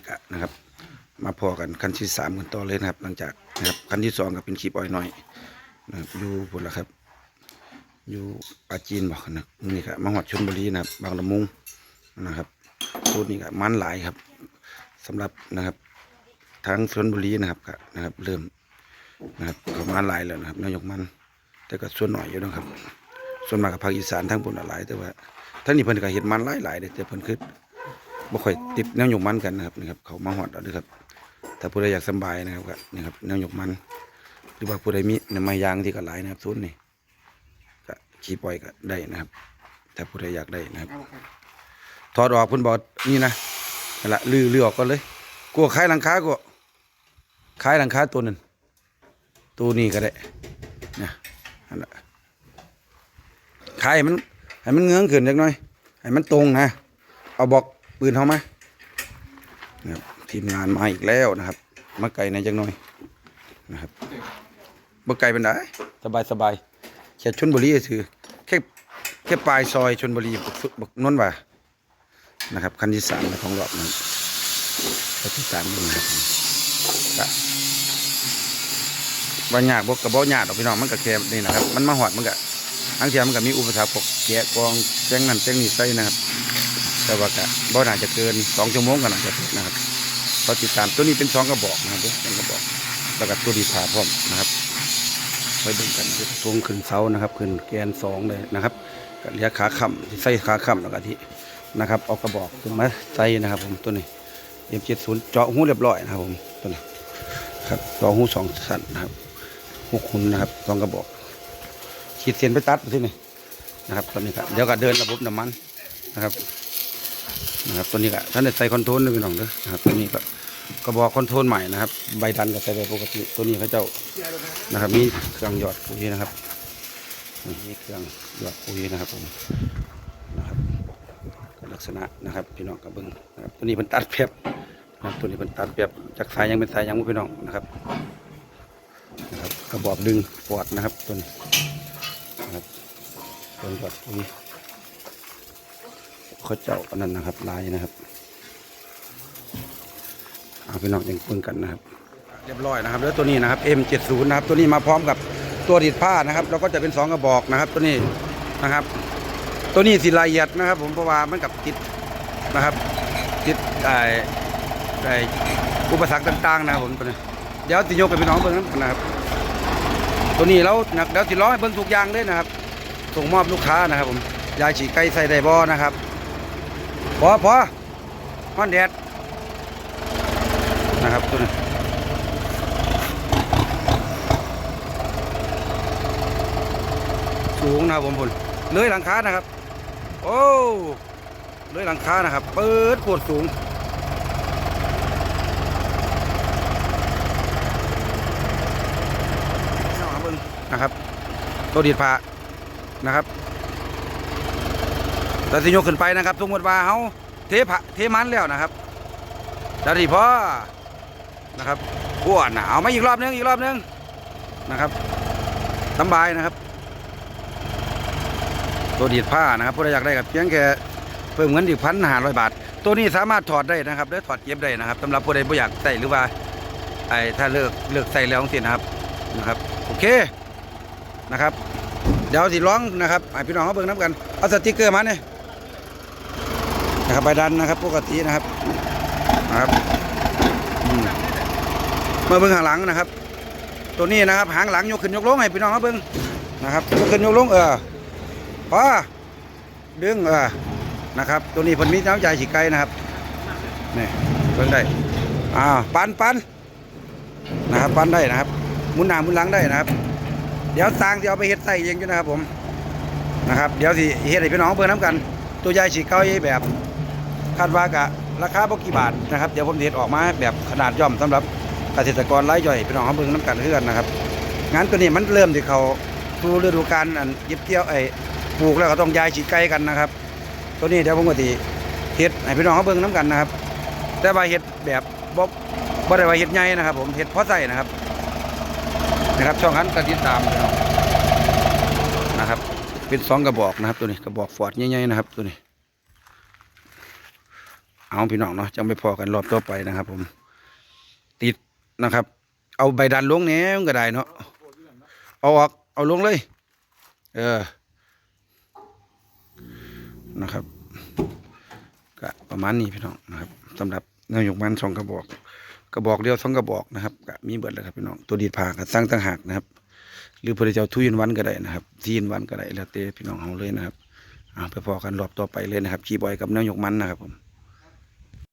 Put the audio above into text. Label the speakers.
Speaker 1: ีก็นะครับ มาพอกันคันที่สามกันต่อเลยนะครับ หลังจากนะครับคันที่สองก็เป็นคลิปอ้อยน้อยนะครับอยู่พุ่นละครับ อยู่ปาจีนบอกนะนี่ก็มาหอดชนบุรีนะครับ บางละมุงนะครับสูตรนี้ก็มันหลายครับสำหรับนะครับทั้งชนบุรีนะครับก็นะครับ เริ่มนะครับเขามันหลายแล้วนะครับนายกมัน แต่ก็ส่วนหน่อยอยู่นะครับ ส่วนมากกับภาคอีสานทั้งบนหลายแต่ว่าทั้งนี้เพิ่นก็เห็นมันหลายหลายๆเด้อแต่เพิ่นคือ บ่ค่อยติดแนวยกมันกันนะครับนะครับ เขามาหอดเอาด้อครับถ้าผู้ใดอยากสบายนะครับก็นี่ครับแนวยกมัน หรือว่าผู้ใดมีน้ำมันยางที่ก็หลายนะครับศูนนี่ก็ขี่ปล่อยก็ได้นะครับถ้าผู้ใดอยากได้นะครับถอดออกเพิ่นบอกนี่นะนั่นละลือลือออกก่อนเลยกลัวขายหลังคากลัวขายหลังคาตัวนั้นตัวนี้ก็ได้นะนั่นแหละขายมันให้มันเงื้องขึ้นจักน่อยให้มันตรงนะเอาบอก ปืนเข้ามานะครับทีมงานมาอีกแล้วนะครับมาไกลในอยจักหน่อยนะครับบ่ไกลเป็นไดสบายสบายแค่ชนบุรีถือแค่แค่ปลายซอยชนบุรีบักสุบักนนท์ว่านะครับขั้นที่สามของรอบนั้นขั้นที่สามนี่นะครับก็ว่ายากบกกระบอกยากดอกพี่น้องมันก็แค่นี่นะครับ มันมาหอดมันก็ทั้งเทียมันก็มีอุปสรรคพวกแกะกองแจ้งนั่นแจ้งนี่ใส่นะครับ แต่ว่าก็บ่น่าจะเกินสองชั่วโมงก็น่าจะเสร็จนะครับพอติดตามตัวนี้เป็นสองกระบอกนะครับเด้องกระบอกแล้วก็ตัวดีผ่าพร้อมนะครับไว้ดูกันทวงขึ้นเสานะครับขึ้นแกนสองเลยนะครับก็เลี้ยขาค้ำที่ใส่ขาค้ำแล้วก็ที่นะครับเอากระบอกขึ้นมาใส่นะครับ ผมตัวนี้เอ็มเจ็ดศูนย์เจาะหูเรียบร้อยนะครับผมตัวนี้ครับเจาะหูสองสั้นนะครับหกหุ่นะครับสองกระบอกขีดเส้นไปตัดไปที่นี่นะครับตัวนี้ครับเดี๋ยวก็เดินระบบน้ำมันนะครับ นะครับตัวนี้ก็ท่านได้ใส่คอนโทรลด้วยพี่น้องเด้อนะครับตัวนี้ก็กระบอกคอนโทรลใหม่นะครับใบดันก็ใส่ไปปกติตัวนี้เขาเจ้านะครับมีเครื่องหยอดปุ๋ยนะครับนี่เครื่องหยอดปุ๋ยนะครับผมนะครับลักษณะนะครับพี่น้องกับเบิ้งนะครับตัวนี้เป็นตัดเพียบนะตัวนี้เป็นตัดเพียบจากสายยังเป็นสายยังพี่น้องนะครับนะครับ กระบอกดึงปอดนะครับตัวนี้นะครับตัวปอดตัวนี้ เขาเจ้าอันนั้นนะครับลายนะครับเอาพี่น้องยังเบิ่งกันนะครับ เรียบร้อยนะครับ แล้วตัวนี้นะครับ M70 นะครับ ตัวนี้มาพร้อมกับตัวดิดผ้านะครับ แล้วก็จะเป็นสองกระบอกนะครับ ตัวนี้นะครับ ตัวนี้สิละเอียดนะครับ ผมเพราะว่ามันกับติดนะครับติดไอ้ไอ้อุปสรรคต่าง ๆ นะครับผมตัวนี้เดี๋ยวติโยกไปน้องเบิ่งนำนะครับ ตัวนี้เราเดี๋ยวติร้อยเบิ่งทุกอย่างเลยนะครับส่งมอบลูกค้านะครับ ผมยายฉีกไก่ใส่ไดบ่นะครับ พอพอฮ้อนแดดนะครับตัวนี้สูงนะครับผมพุ่นเลยหลังคานะครับ โอ้เลยหลังคานะครับ เปิดโคตรสูงเอาหาเบิ่งนะครับ ตัวดีดผ้านะครับ แต่สิยกขึ้นไปนะครับสมมติว่าเขาเทผะเทมันแล้วนะครับแล้วทีพอนะครับปวดนะเอามาอีกรอบนึงอีกรอบนึงนะครับสบายนะครับ ตัวดีดผ้านะครับผู้ใดอยากได้กับเพียงแค่เพิ่มเงินอีกพันห้าร้อยบาท ตัวนี้สามารถถอดได้นะครับและถอดเก็บได้นะครับสำหรับผู้ใดผู้อยากใส่หรือว่าไอ้ถ้าเลิกเลิกใส่แล้วสินะครับนะครับ โอเคนะครับ เดี๋ยวสิร้องนะครับให้พี่น้องเขาเบิ่งน้ำกันเอาสติกเกอร์มาเนี่ย นะครับใบดันนะครับปกตินะครับนะครับอืมมาเบิ่งหางหลังนะครับ ตัวนี้นะครับหางหลังยกขึ้นยกลงให้พี่น้องเขาเบิ่งนะครับยกขึ้นยกลงเออพอดึงเออนะครับ ตัวนี้ผลมีน้ำใจฉีกไก่นะครับนี่เพิ่งได้อ่าปันปันนะครับปันได้นะครับมุนหน้ามุนหลังได้นะครับ เดี๋ยวสร้างที่เอาไปเฮ็ดใส่เองอยู่นะครับผมนะครับ เดี๋ยวสิเฮ็ดให้พี่น้องเบิ่งน้ำกัน ตัวยายฉีกเก้าอี้แบบ คาดว่ากะราคาบ่กี่บาทนะครับ เดี๋ยวผมเฮ็ดออกมาแบบขนาดย่อมสำหรับเกษตรกรรายย่อยพี่น้องเขาเบิ่งน้ำกันเพื่อนนะครับงานตัวนี้มันเริ่มที่เขาสู่ฤดูกาลอันเก็บเกี่ยวไอ้ปลูกแล้วก็ต้องย้ายฉีดไก่กันนะครับ ตัวนี้เดี๋ยวผมก็สิเฮ็ดให้พี่น้องเขาเบิ่งน้ำกันนะครับ แต่ว่าเฮ็ดแบบบ่บ่ได้ว่าเฮ็ดใหญ่นะครับ ผมเฮ็ดพอใส่นะครับนะครับ ช่องนั้นก็ติดตามนะครับ เป็นสองกระบอกนะครับ ตัวนี้กระบอกฟอร์ดใหญ่ๆนะครับ ตัวนี้ เอาพี่น้องเนาะจังไปพอกันรอบต่อไปนะครับ ผม ติดนะครับ เอาใบดันลงแหนมก็ได้เนาะเอาออกเอาลงเลย เออนะครับก็ประมาณนี้พี่น้องนะครับสำหรับนายกมันสองกระบอก กระบอกเดียวสองกระบอกนะครับก็มีเบิดแล้วครับพี่น้องตัวดีดผ่าก็สร้างต่างหากนะครับ หรือพระเจ้าทุยนวันก็ได้นะครับทีนวันก็ได้แล้วแต่พี่น้องเอาเลยนะครับเอาไปพอกันรอบต่อไปเลยนะครับขี่บอยกับนายกมันนะครับผม